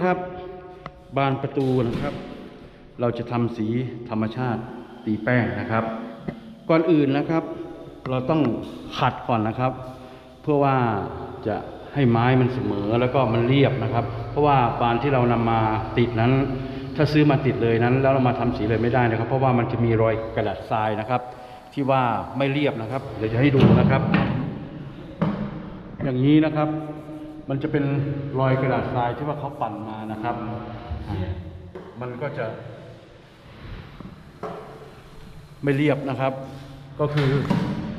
นะครับ บานประตูนะครับ เราจะทำสีธรรมชาติตีแป้งนะครับ ก่อนอื่นนะครับ เราต้องขัดก่อนนะครับ เพื่อว่าจะให้ไม้มันเสมอแล้วก็มันเรียบนะครับ เพราะว่าบานที่เรานำมาติดนั้น ถ้าซื้อมาติดเลยนั้น แล้วเรามาทำสีเลยไม่ได้นะครับ เพราะว่ามันจะมีรอยกระดาษทรายนะครับ ที่ว่าไม่เรียบนะครับ เดี๋ยวจะให้ดูนะครับ อย่างนี้นะครับ มันจะเป็นรอยกระดาษทรายที่ว่าเขาปั่นมานะครับ มันก็จะ ไม่เรียบนะครับ ก็คือ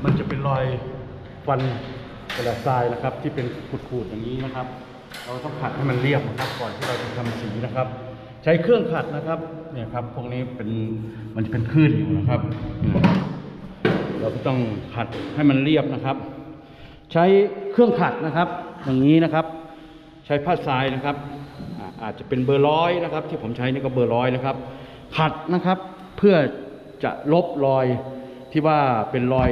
มันจะเป็นรอยฟันกระดาษทรายนะครับ ที่เป็นขูดๆอย่างนี้นะครับ เราต้องขัดให้มันเรียบนะครับก่อนที่เราจะทำสีนะครับ ใช้เครื่องขัดนะครับเนี่ยครับ พวกนี้เป็นมันจะเป็นคลื่นอยู่นะครับ เราก็ต้องขัดให้มันเรียบนะครับ ใช้เครื่องขัดนะครับ อย่างนี้นะครับ ใช้ผ้าทรายนะครับอาอาจจะเป็นเบอร์ร้อยนะครับ ที่ผมใช้นี่ก็เบอร์ร้อยนะครับ ขัดนะครับเพื่อจะลบรอยที่ว่าเป็นรอย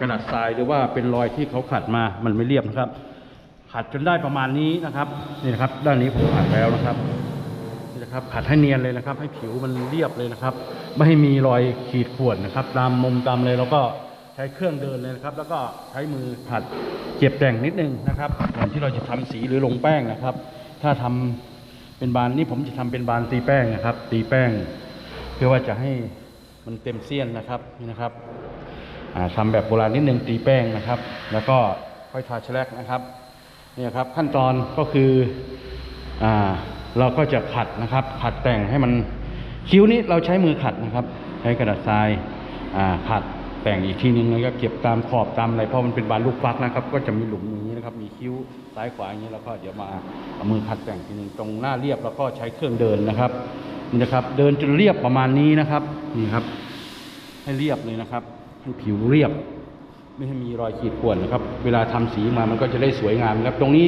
กระดาษทรายหรือว่าเป็นรอยที่เขาขัดมามันไม่เรียบนะครับ ขัดจนได้ประมาณนี้นะครับนี่นะครับ ด้านนี้ผมขัดแล้วนะครับนี่นะครับ ขัดให้เนียนเลยนะครับ ให้ผิวมันเรียบเลยนะครับ ไม่ให้มีรอยขีดข่วนนะครับ ตามมุมตามเลยแล้วก็ ใช้เครื่องเดินเลยนะครับ แล้วก็ใช้มือขัดเก็บแต่งนิดนึงนะครับก่อนที่เราจะทำสีหรือลงแป้งนะครับ ถ้าทำเป็นบานนี่ผมจะทำเป็นบานตีแป้งนะครับ ตีแป้ง เพื่อว่าจะให้มันเต็มเสี้ยนนะครับนี่นะครับอ่าทำแบบโบราณนิดนึงตีแป้งนะครับ แล้วก็ค่อยทาแฉลกนะครับเนี่ยครับขั้นตอนก็คืออเราก็จะขัดนะครับขัดแต่งให้มันคิ้วนี้เราใช้มือขัดนะครับ ใช้กระดาษทรายอ่าขัด แต่งอีกทีนึงนะครับเก็บตามขอบตามอะไรเพราะมันเป็นบานลูกฟักนะครับ ก็จะมีหลุมอย่างนี้นะครับมีคิ้วซ้ายขวาอย่างนี้แล้วก็เดี๋ยวมาเอามือขัดแต่งทีนึงตรงหน้าเรียบแล้วก็ใช้เครื่องเดินนะครับนี่นะครับเดินจนเรียบประมาณนี้นะครับนี่ครับ ให้เรียบเลยนะครับให้ผิวเรียบ ไม่ให้มีรอยขีดข่วนนะครับ เวลาทำสีมามันก็จะได้สวยงามนะครับ ตรงนี้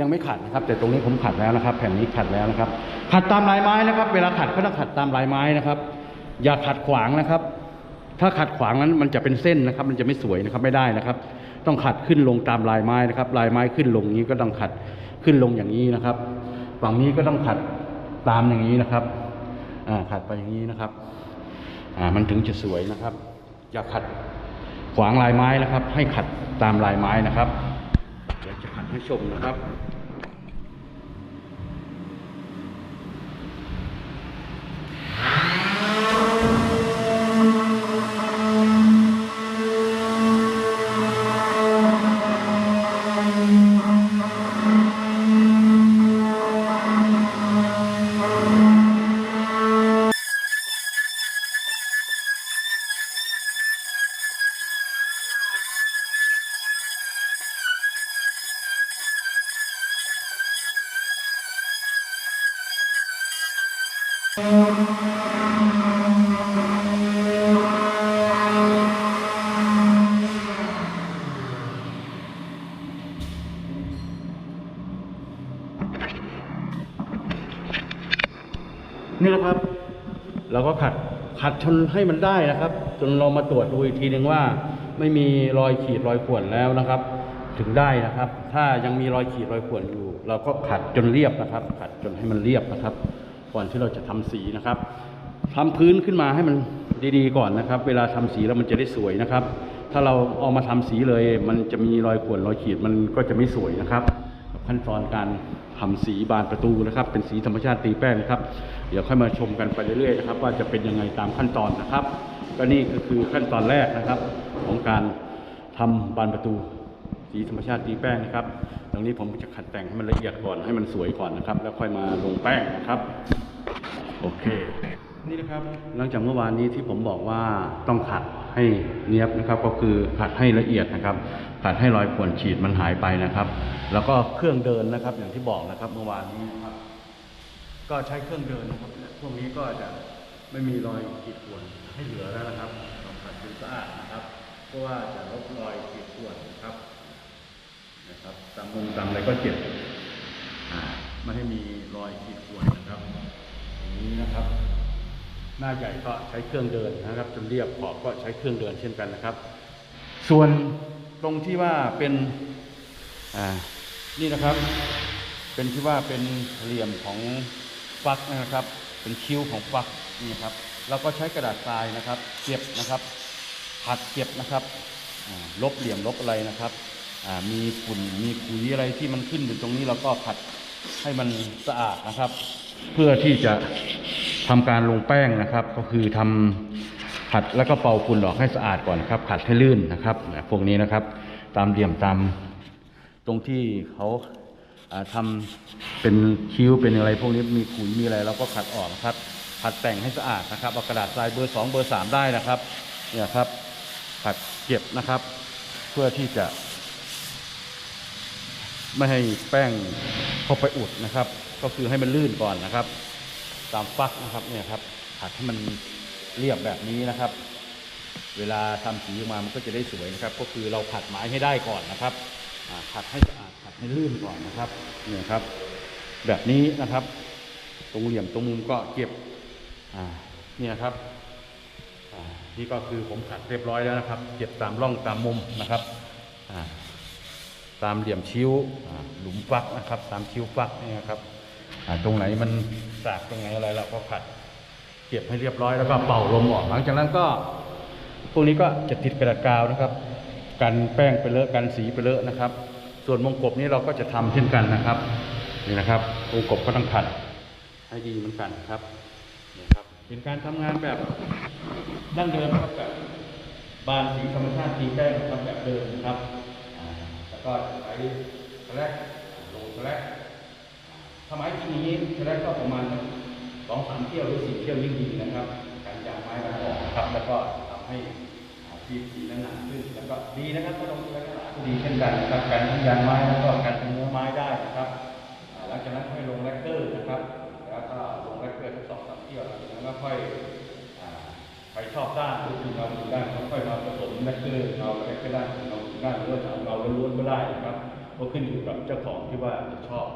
ยังไม่ขัดนะครับ แต่ตรงนี้ผมขัดแล้วนะครับ แผ่นนี้ขัดแล้วนะครับ ขัดตามลายไม้นะครับ เวลาขัดก็ต้องขัดตามลายไม้นะครับ อย่าขัดขวางนะครับ ถ้าขัดขวางนั้นมันจะเป็นเส้นนะครับ มันจะไม่สวยนะครับไม่ได้นะครับ ต้องขัดขึ้นลงตามลายไม้นะครับ ลายไม้ขึ้นลงนี้ก็ต้องขัดขึ้นลงอย่างนี้นะครับ ฝั่งนี้ก็ต้องขัดตามอย่างนี้นะครับอ่าขัดไปอย่างนี้นะครับอ่ามันถึงจะสวยนะครับ อย่าขัดขวางลายไม้นะครับ ให้ขัดตามลายไม้นะครับเดี๋ยวจะขัดให้ชมนะครับ ก็ขัดขัดจนให้มันได้นะครับ จนเรามาตรวจดูอีกทีหนึ่งว่า ไม่มีรอยขีดรอยข่วนแล้วนะครับ ถึงได้นะครับ ถ้ายังมีรอยขีดรอยข่วนอยู่ เราก็ขัดจนเรียบนะครับ ขัดจนให้มันเรียบนะครับ ก่อนที่เราจะทำสีนะครับทำพื้นขึ้นมาให้มันดีๆก่อนนะครับ เวลาทำสีแล้วมันจะได้สวยนะครับ ถ้าเราเอามาทำสีเลย มันจะมีรอยข่วนรอยขีดมันก็จะไม่สวยนะครับ ขั้นตอนการทำสีบานประตูนะครับ เป็นสีธรรมชาติตีแป้งนะครับ เดี๋ยวค่อยมาชมกันไปเรื่อยๆนะครับ ว่าจะเป็นยังไงตามขั้นตอนนะครับ ก็นี่ก็คือขั้นตอนแรกนะครับ ของการทำบานประตู สีธรรมชาติตีแป้งนะครับตรงนี้ผมจะขัดแต่งให้มันละเอียดก่อนให้มันสวยก่อนนะครับ แล้วค่อยมาลงแป้งนะครับ โอเค นี่นะครับหลังจากเมื่อวานนี้ที่ผมบอกว่าต้องขัดให้เนียบนะครับ ก็คือขัดให้ละเอียดนะครับ ขัดให้รอยข่วนฉีดมันหายไปนะครับ แล้วก็เครื่องเดินนะครับอย่างที่บอกนะครับ เมื่อวานนี้นะครับ ก็ใช้เครื่องเดินนะครับพวกนี้ก็จะไม่มีรอยขีดข่วนให้เหลือแล้วนะครับต้องขัดจนสะอาดนะครับเพราะว่าจะลบรอยขีดข่วนนะครับนะครับตามมุมตามอะไรก็เจ็บไม่ให้มีรอยขีดข่วนนะครับอย่างนี้นะครับ หน้าใหญ่ก็ใช้เครื่องเดินนะครับจนเรียบขอบก็ใช้เครื่องเดินเช่นกันนะครับ ส่วนตรงที่ว่าเป็นอ่านี่นะครับ เป็นที่ว่าเป็นเหลี่ยมของฟักนะครับ เป็นคิ้วของฟักนี่ครับเราก็ใช้กระดาษทรายนะครับเก็บนะครับผัดเก็บนะครับอ่าลบเหลี่ยมลบอะไรนะครับอ่ามีฝุ่นมีขุยอะไรที่มันขึ้นอยู่ตรงนี้เราก็ผัดให้มันสะอาดนะครับ เพื่อที่จะ ทำการลงแป้งนะครับ ก็คือทำผัดแล้วก็เป่าฝุ่นออกให้สะอาดก่อนครับผัดให้ลื่นนะครับพวกนี้นะครับ ตามเหลี่ยมตามตรงที่เขาอ่าทำเป็นคิ้วเป็นอะไร พวกนี้มีขุยมีอะไรเราก็ขัดออกนะครับผัดแต่งให้สะอาดนะครับเอากระดาษทรายเบอร์สองเบอร์สามได้นะครับเนี่ยครับผัดเก็บนะครับ เพื่อที่จะ ไม่ให้แป้งเข้าไปอุดนะครับ ก็คือให้มันลื่นก่อนนะครับ ตามฟักนะครับเนี่ยครับผัดให้มันเรียบแบบนี้นะครับ เวลาทำสีออกมามันก็จะได้สวยนะครับ ก็คือเราผัดไม้ให้ได้ก่อนนะครับผัดให้สะอาดผัดให้ลื่นก่อนนะครับเนี่ยครับ แบบนี้นะครับ ตรงเหลี่ยมตรงมุมก็เก็บเนี่ยครับนี่ก็คือผมผัดเรียบร้อยแล้วนะครับ เก็บตามร่องตามมุมนะครับตามเหลี่ยมคิ้วหลุมฟักนะครับ ตามคิ้วฟักเนี่ยนะครับตรงไหนมัน สากตรงไหนอะไรเราก็ขัด เก็บให้เรียบร้อยแล้วก็เป่าลมออกหลังจากนั้นก็พวกนี้ก็จะติดกระดาษกาวนะครับ กันแป้งไปเลอะกันสีไปเลอะนะครับ ส่วนวงกบนี้เราก็จะทำเช่นกันนะครับนี่นะครับวงกบก็ต้องขัดให้ดีเหมือนกันครับนี่ครับเป็นการทำงานแบบดั้งเดิมครับแบบบานสีธรรมชาติสีแป้งทำแบบเดิมนะครับแล้วก็ใช้แฉลกลงแฉลก สมัยจริงอย่างนี้แฉลกก็ประมาณสองสามเที่ยวหรือสี่เที่ยวยิ่งดีนะครับ การยางไม้มันออกนะครับ แล้วก็ทำให้ทีสีนั้นหนาขึ้นแล้วก็ดีนะครับถ้าเราใช้กระดาษก็ดีเช่นกันนะครับ การทั้งยางไม้แล้วก็การทั้งเนื้อไม้ได้นะครับหลังจากนั้นค่อยลงแลกเกอร์นะครับ แล้วก็ลงแลกเกอร์ทั้งสองสามเที่ยวหลังจากนั้นก็ค่อยอ่าไปชอบด้านหรือคือเราถึงด้านค่อยมาผสมแลกเกอร์เราแลกเกอร์ด้านเราด้านหรือว่าเราล้วนก็ได้นะครับก็ขึ้นอยู่กับเจ้าของที่ว่าจะชอบ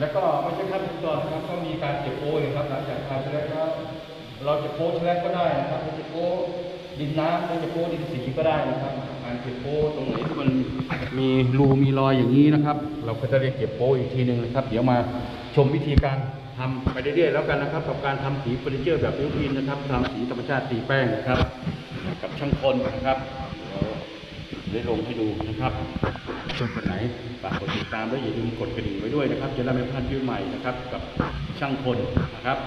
แล้วก็ไม่ใช่ขั้นตอนนะครับก็มีการเก็บโป้ยครับหลังจากทานเสร็จแล้วก็เราจะโป้แฉลกก็ได้นะครับเราจะโป้ดินน้ำเราจะโป้ดินสีก็ได้นะครับ การเก็บโป้ตรงไหนที่มันมีรูมีรอยอย่างนี้นะครับ เราก็จะเรียกเก็บโป้อีกทีหนึ่งนะครับ เดี๋ยวมาชมวิธีการทำไปเรื่อยๆแล้วกันนะครับ กับการทำสีเฟอร์นิเจอร์แบบนิวพินนะครับทำสีธรรมชาติสีแป้งนะครับ กับช่างคนนะครับ ได้ลงให้ดูนะครับชมคนไหนฝากกดติดตามและอย่าลืมกดกระดิ่งไว้ด้วยนะครับจะได้ไม่พลาดวิวใหม่นะครับ กับช่างคนนะครับ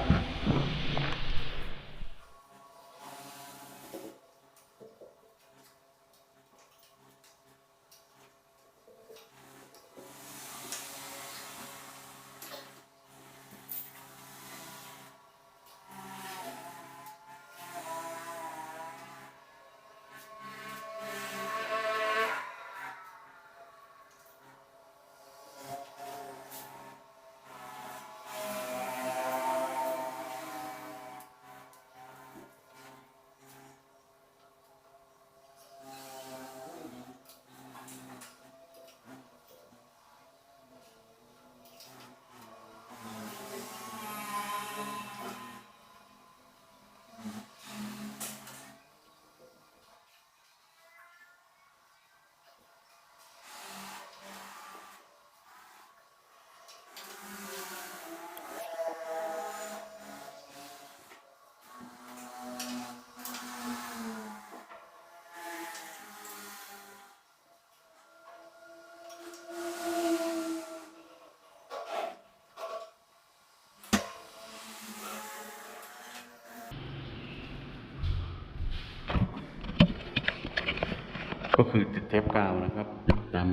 คือติดเทปกาวนะครับตาม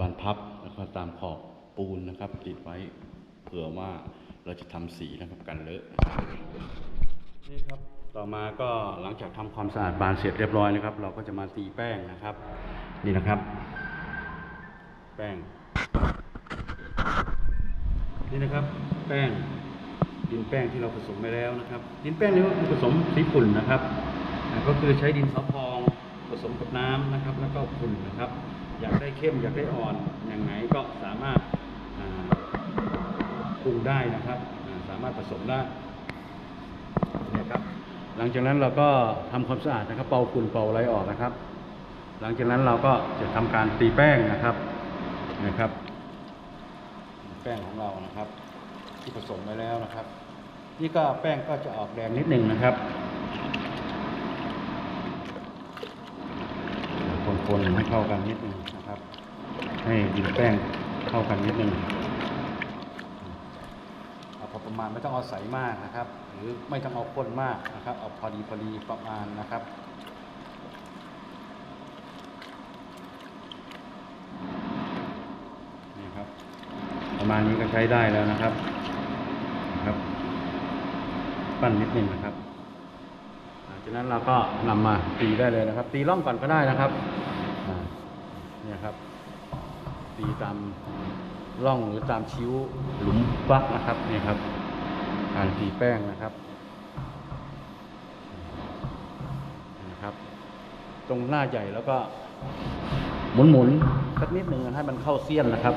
บานพับแล้วก็ตามขอบปูนนะครับ ติดไว้เผื่อว่าเราจะทำสีนะครับกันเลอะนี่ครับ ต่อมาก็หลังจากทำความสะอาดบานเสร็จเรียบร้อยนะครับ เราก็จะมาตีแป้งนะครับ นี่นะครับ แป้ง นี่นะครับ แป้งดินแป้งที่เราผสมไปแล้วนะครับ ดินแป้งนี้ก็คือผสมสีฝุ่นนะครับก็คือใช้ดินสอพอง ผสมกับน้ำนะครับ แล้วก็ฝุ่นนะครับ อยากได้เข้มอยากได้อ่อนอย่างไหนก็สามารถปรุงได้นะครับ สามารถผสมได้เนี่ยครับหลังจากนั้นเราก็ทำความสะอาดนะครับ เป่าฝุ่นเป่าอะไรออกนะครับ หลังจากนั้นเราก็จะทำการตีแป้งนะครับนะครับ แป้งของเรานะครับ ที่ผสมไว้แล้วนะครับ นี่ก็แป้งก็จะออกแดงนิดหนึ่งนะครับ คนให้เข้ากันนิดหนึงนะครับ ให้ดินแป้งเข้ากันนิดหนึงเอาพอประมาณไม่ต้องเอาใสมากนะครับ หรือไม่ต้องเอาข้นมากนะครับ เอาพอดีพอดีประมาณนะครับนี่ครับ ประมาณนี้ก็ใช้ได้แล้วนะครับนะครับ ปั้นนิดหนึงนะครับจากนั้นเราก็นำมาตีได้เลยนะครับ ตีร่องก่อนก็ได้นะครับ เนี่ยครับ ตีตามร่องหรือตามชิ้วหลุมฟักนะครับเนี่ยครับการตีแป้งนะครับนะครับ ตรงหน้าใหญ่แล้วก็ หมุนหมุนสักนิดหนึ่งให้มันเข้าเสี้ยนนะครับ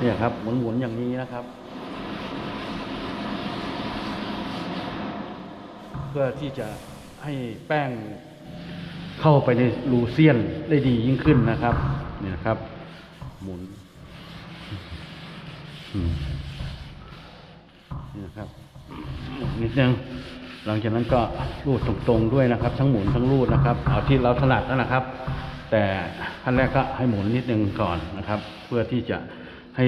เนี่ยครับ หมุนหมุนอย่างนี้นะครับ เพื่อที่จะให้แป้งเข้าไปในรูเซียนได้ดียิ่งขึ้นนะครับ เนี่ยครับ หมุนนี่นะครับหมุนนิดนึงหลังจากนั้นก็รูดตรงๆด้วยนะครับ ทั้งหมุนทั้งรูดนะครับ เอาที่เราถนัดนั่นนะครับ แต่ขั้นแรกก็ให้หมุนนิดนึงก่อนนะครับ เพื่อที่จะให้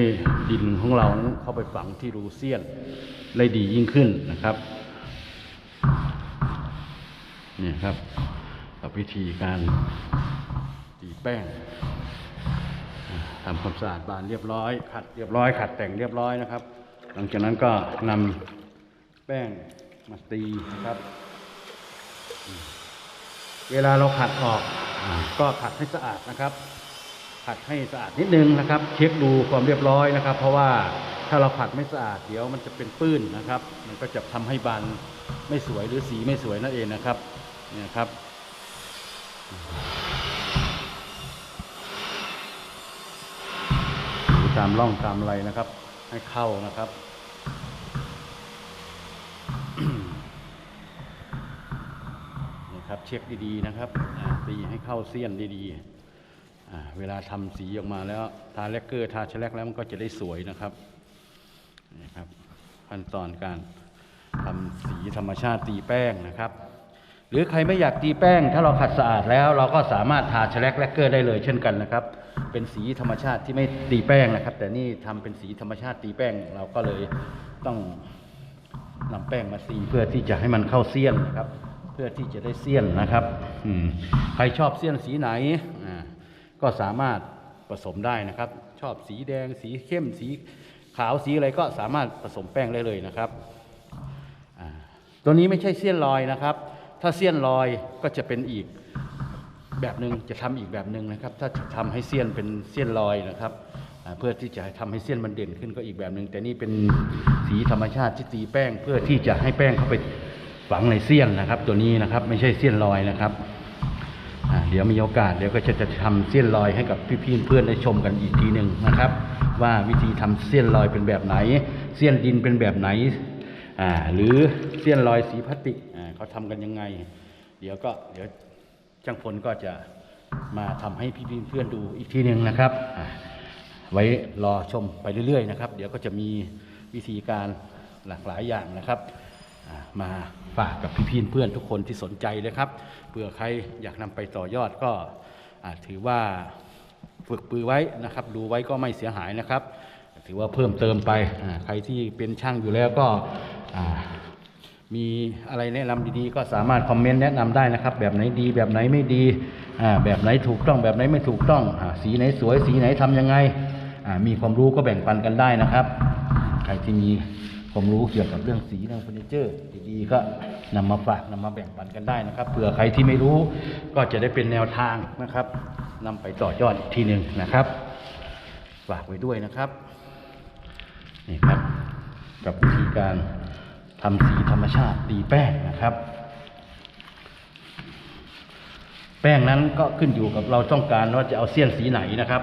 ดินของเราเข้าไปฝังที่รูเซียนได้ดียิ่งขึ้นนะครับนี่ครับ กับวิธีการตีแป้ง ทำความสะอาดบานเรียบร้อย ขัดเรียบร้อย ขัดแต่งเรียบร้อยนะครับ หลังจากนั้นก็นำแป้งมาตีนะครับ เวลาเราขัดออกอก็ขัดให้สะอาดนะครับ ขัดให้สะอาดนิดนึงนะครับ เช็คดูความเรียบร้อยนะครับ เพราะว่าถ้าเราขัดไม่สะอาดเดี๋ยวมันจะเป็นปื้นนะครับ มันก็จะทำให้บานไม่สวยหรือสีไม่สวยนั่นเองนะครับเนี่ยครับ ตามร่องตามอะไรนะครับ ให้เข้านะครับนี่ครับ เช็คดีๆนะครับตีให้เข้าเสี้ยนดีๆเวลาทำสีออกมาแล้ว ทาแลกเกอร์ทาแชลกแล้วมันก็จะได้สวยนะครับนี่ครับ ขั้นตอนการทำสีธรรมชาติตีแป้งนะครับ หรือใครไม่อยากตีแป้ง ถ้าเราขัดสะอาดแล้ว เราก็สามารถทาแชลกแลกเกอร์ได้เลยเช่นกันนะครับ เป็นสีธรรมชาติที่ไม่ตีแป้งนะครับ แต่นี่ทำเป็นสีธรรมชาติตีแป้งเราก็เลยต้องนำแป้งมาตีเพื่อที่จะให้มันเข้าเสี้ยนนะครับ เพื่อที่จะได้เสี้ยนนะครับอืใครชอบเสี้ยนสีไหนก็สามารถผสมได้นะครับ ชอบสีแดง สีเข้มสีขาวสีอะไรก็สามารถผสมแป้งได้เลยนะครับตัวนี้ไม่ใช่เสี้ยนลอยนะครับ ถ้าเสี้ยนลอยก็จะเป็นอีก แบบหนึ่งจะทำอีกแบบหนึ่งนะครับ ถ้าจะทำให้เสี้ยนเป็นเสี้ยนลอยนะครับเพื่อที่จะทำให้เสี้ยนมันเด่นขึ้นก็อีกแบบหนึ่งแต่นี่เป็นสีธรรมชาติที่ตีแป้ง เพื่อที่จะให้แป้งเข้าไปฝังในเสี้ยนนะครับ ตัวนี้นะครับไม่ใช่เสี้ยนลอยนะครับเดี๋ยวมีโอกาสเดี๋ยวก็จะจะทำเสี้ยนลอยให้กับพี่ๆเพื่อนได้ชมกันอีกทีหนึ่งนะครับ ว่าวิธีทำเสี้ยนลอยเป็นแบบไหน เสี้ยนดินเป็นแบบไหนหรือเสี้ยนลอยสีพลาสติกเขาทำกันยังไง เดี๋ยวก็เดี๋ยว ช่างพลก็จะมาทำให้พี่เพื่อนดูอีกทีหนึ่งนะครับ ไว้รอชมไปเรื่อยๆนะครับ เดี๋ยวก็จะมีวิธีการหลากหลายอย่างนะครับ มาฝากกับพี่ๆเพื่อนทุกคนที่สนใจเลยครับเผื่อใครอยากนำไปต่อยอดก็ถือว่าฝึกปือไว้นะครับ ดูไว้ก็ไม่เสียหายนะครับ ถือว่าเพิ่มเติมไปใครที่เป็นช่างอยู่แล้วก็ มีอะไรแนะนำดีๆ ก็สามารถคอมเมนต์แนะนำได้นะครับ แบบไหนดีแบบไหนไม่ดีอ่าแบบไหนถูกต้องแบบไหนไม่ถูกต้องอสีไหนสวย สีไหนทำยังไงอ่ามีความรู้ก็แบ่งปันกันได้นะครับ ใครที่มีความรู้เกี่ยวกับเรื่องสีเรื่องเฟอร์นิเจอร์ดีๆก็นำมาฝากนำมาแบ่งปันกันได้นะครับเผื่อใครที่ไม่รู้ก็จะได้เป็นแนวทางนะครับนำไปต่อยอดอีกทีหนึ่งนะครับ ฝากไว้ด้วยนะครับนี่ครับกับวิธีการ ทำสีธรรมชาติตีแป้งนะครับ แป้งนั้นก็ขึ้นอยู่กับเราต้องการว่าจะเอาเสี้ยนสีไหนนะครับ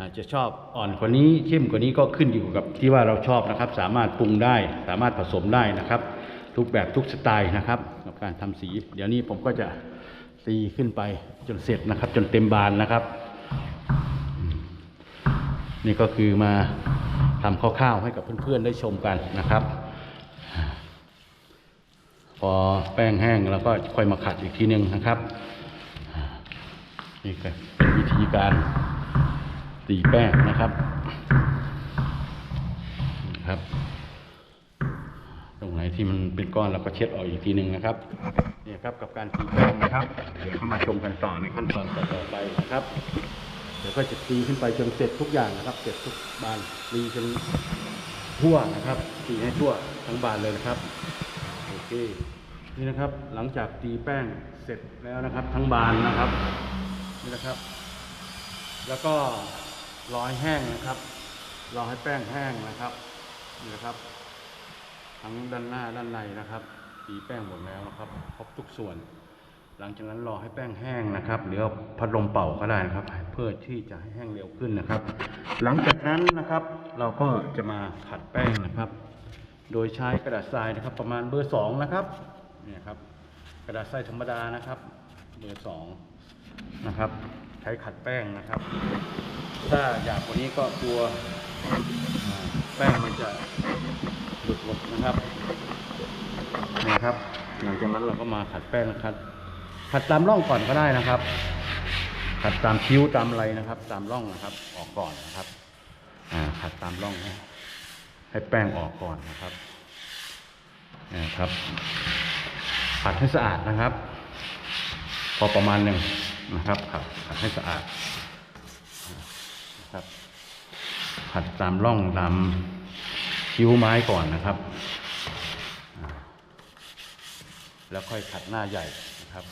อาจจะชอบอ่อนกว่านี้เข้มกว่านี้ก็ขึ้นอยู่กับที่ว่าเราชอบนะครับ สามารถปรุงได้ สามารถผสมได้นะครับ ทุกแบบทุกสไตล์นะครับกับการทำสี เดี๋ยวนี้ผมก็จะตีขึ้นไปจนเสร็จนะครับ จนเต็มบานนะครับนนี่ก็คือมาทำคร่าวๆให้กับเพื่อนๆได้ชมกันนะครับ พอแป้งแห้งแล้วก็ค่อยมาขัดอีกทีหนึ่งนะครับนี่ก็เป็นวิธีการตีแป้งนะครับนะครับ ตรงไหนที่มันเป็นก้อนเราก็เช็ดออกอีกทีหนึ่งนะครับนี่ครับกับการตีแป้งนะครับ เดี๋ยวเข้ามาชมกันต่อในขั้นตอนต่อไปนะครับ เดี๋ยวก็จะตีขึ้นไปจนเสร็จทุกอย่างนะครับ เสร็จทุกบานตีจนทั่วนะครับตีให้ทั่วทั้งบานเลยนะครับ เคนี่นะครับหลังจากตีแป้งเสร็จแล้วนะครับ ทั้งบานนะครับนี่นะครับ แล้วก็รอให้แห้งนะครับรอให้แป้งแห้งนะครับนี่นะครับ ทั้งด้านหน้าด้านในนะครับ ตีแป้งหมดแล้วนะครับครบทุกส่วน หลังจากนั้นรอให้แป้งแห้งนะครับหรือเอาพัดลมเป่าก็ได้นะครับ เพื่อที่จะให้แห้งเร็วขึ้นนะครับ หลังจากนั้นนะครับ เราก็จะมาขัดแป้งนะครับ โดยใช้กระดาษทรายนะครับ ประมาณเบอร์สองนะครับเนี่ยครับ กระดาษทรายธรรมดานะครับ เบอร์สองนะครับ ใช้ขัดแป้งนะครับ ถ้าอยากกว่านี้ก็กลัวแป้งมันจะหลุดหมดนะครับนี่ครับ หลังจากนั้นเราก็มาขัดแป้งนะครับ ขัดตามร่องก่อนก็ได้นะครับ ขัดตามคิ้วตามอะไรนะครับ ตามร่องนะครับ ออกก่อนนะครับอ่าขัดตามร่องให้ ให้แป้งออกก่อนนะครับนะครับขัดให้สะอาดนะครับ พอประมาณหนึ่งนะครับขัดขัดให้สะอาดนะครับขัดตามร่องตามคิ้วไม้ก่อนนะครับ แล้วค่อยขัดหน้าใหญ่นะครับ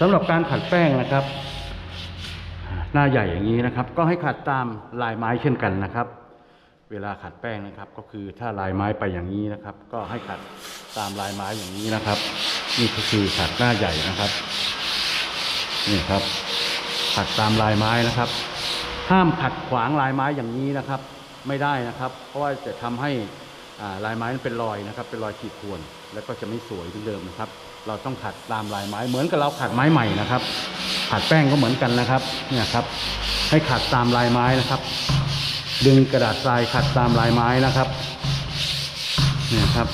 สำหรับการขัดแป้งนะครับ หน้าใหญ่อย่างนี้นะครับ ก็ให้ขัดตามลายไม้เช่นกันนะครับ เวลาขัดแป้งนะครับ ก็คือถ้าลายไม้ไปอย่างนี้นะครับ ก็ให้ขัดตามลายไม้อย่างนี้นะครับ นี่ก็คือขัดหน้าใหญ่นะครับนี่ครับขัดตามลายไม้นะครับ ห้ามขัดขวางลายไม้อย่างนี้นะครับ ไม่ได้นะครับ เพราะว่าจะทำให้ลายไม้นั้นเป็นรอยนะครับ เป็นรอยขีดข่วนแล้วก็จะไม่สวยเหมือนเดิมนะครับ เราต้องขัดตามลายไม้เหมือนกับเราขัดไม้ใหม่นะครับ ขัดแป้งก็เหมือนกันนะครับเนี่ยครับ ให้ขัดตามลายไม้นะครับ ดึงกระดาษทรายขัดตามลายไม้นะครับเนี่ยครับ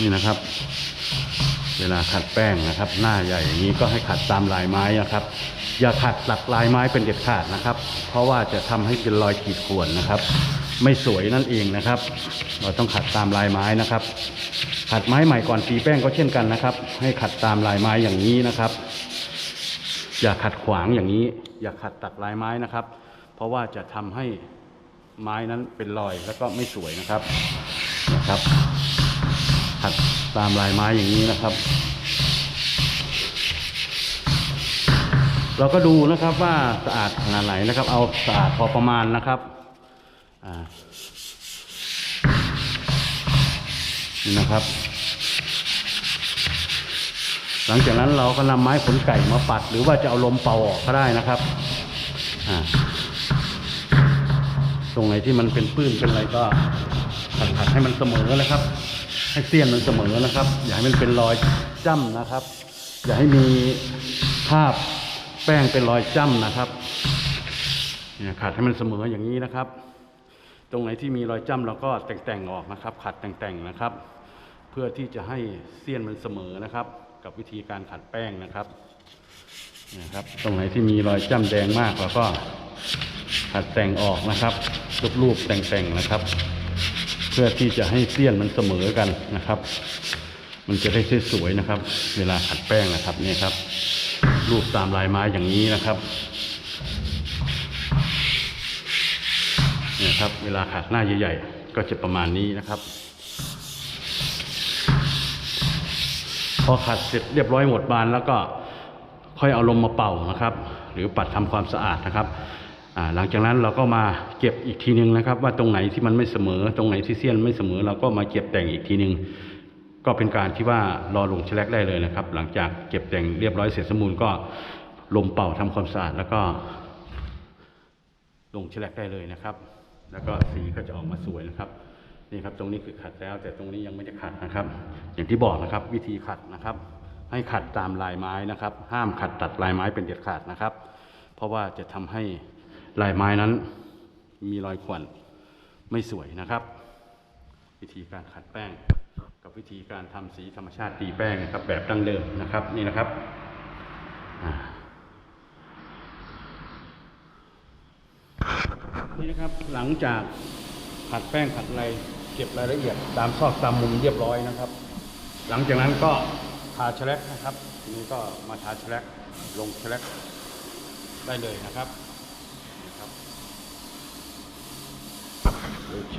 นี่นะครับ เวลาขัดแป้งนะครับ หน้าใหญ่อย่างนี้ก็ให้ขัดตามลายไม้นะครับ อย่าขัดหลักลายไม้เป็นเด็ดขาดนะครับ เพราะว่าจะทำให้เป็นรอยขีดข่วนนะครับ ไม่สวยนั่นเองนะครับ เราต้องขัดตามลายไม้นะครับ ขัดไม้ใหม่ก่อนตีแป้งก็เช่นกันนะครับ ให้ขัดตามลายไม้อย่างนี้นะครับ อย่าขัดขวางอย่างนี้ อย่าขัดตัดลายไม้นะครับ เพราะว่าจะทำให้ไม้นั้นเป็นรอยแล้วก็ไม่สวยนะครับนะครับ ขัดตามลายไม้อย่างนี้นะครับ เราก็ดูนะครับว่าสะอาดขนาดไหนนะครับ เอาสะอาดพอประมาณนะครับอ่า นะครับ หลังจากนั้นเราก็นำไม้ขนไก่มาปัด หรือว่าจะเอาลมเป่าออกก็ได้นะครับอ่าตรงไหนที่มันเป็นปื้นเป็นอะไรก็ขัดขัดให้มันเสมอนะครับ ให้เสี้ยนมันเสมอนะครับ อย่าให้มันเป็นรอยจ้ำนะครับ อย่าให้มีภาพแป้งเป็นรอยจ้ำนะครับเนี่ยขัดให้มันเสมออย่างนี้นะครับ ตรงไหนที่มีรอยจ้ำเราก็แต่งๆออกนะครับ ขัดแต่งๆนะครับ เพื่อที่จะให้เสี้ยนมันเสมอนะครับ กับวิธีการขัดแป้งนะครับนี่ครับ ตรงไหนที่มีรอยจ้ำแดงมากเราก็ขัดแต่งออกนะครับรูปๆแต่งๆนะครับ เพื่อที่จะให้เสี้ยนมันเสมอกันนะครับ มันจะได้สวยๆนะครับ เวลาขัดแป้งนะครับนี่ครับ รูปตามลายไม้อย่างนี้นะครับเนี่ยครับ เวลาขัดหน้าใหญ่ ๆ ก็จะประมาณนี้นะครับ พอขัดเสร็จเรียบร้อยหมดบานแล้วก็ค่อยเอาลมมาเป่านะครับ หรือปัดทำความสะอาดนะครับหลังจากนั้นเราก็มาเก็บอีกทีนึงนะครับ ว่าตรงไหนที่มันไม่เสมอ ตรงไหนที่เสี้ยนไม่เสมอ เราก็มาเก็บแต่งอีกทีนึง ก็เป็นการที่ว่ารอลงแฉลกได้เลยนะครับ หลังจากเก็บแต่งเรียบร้อยเสร็จสมบูรณ์ก็ลมเป่าทำความสะอาดแล้วก็ ลงแฉลกได้เลยนะครับ แล้วก็สีก็จะออกมาสวยนะครับ นี่ครับตรงนี้คือขัดแล้ว แต่ตรงนี้ยังไม่ได้ขัดนะครับ อย่างที่บอกนะครับ วิธีขัดนะครับ ให้ขัดตามลายไม้นะครับ ห้ามขัดตัดลายไม้เป็นเด็ดขาดนะครับ เพราะว่าจะทำให้ลายไม้นั้น มีรอยข่วนไม่สวยนะครับ วิธีการขัดแป้ง กับวิธีการทำสีธรรมชาติตีแป้งนะครับ แบบดั้งเดิมนะครับนี่นะครับนี่นะครับหลังจากขัดแป้งขัดอะไร ก็บรายละเอียดตามซอกตามมุมเรียบร้อยนะครับ หลังจากนั้นก็ทาแลกนะครับนี้ก็มาทาแลกลงแลกได้เลยนะครับนะครับโอเค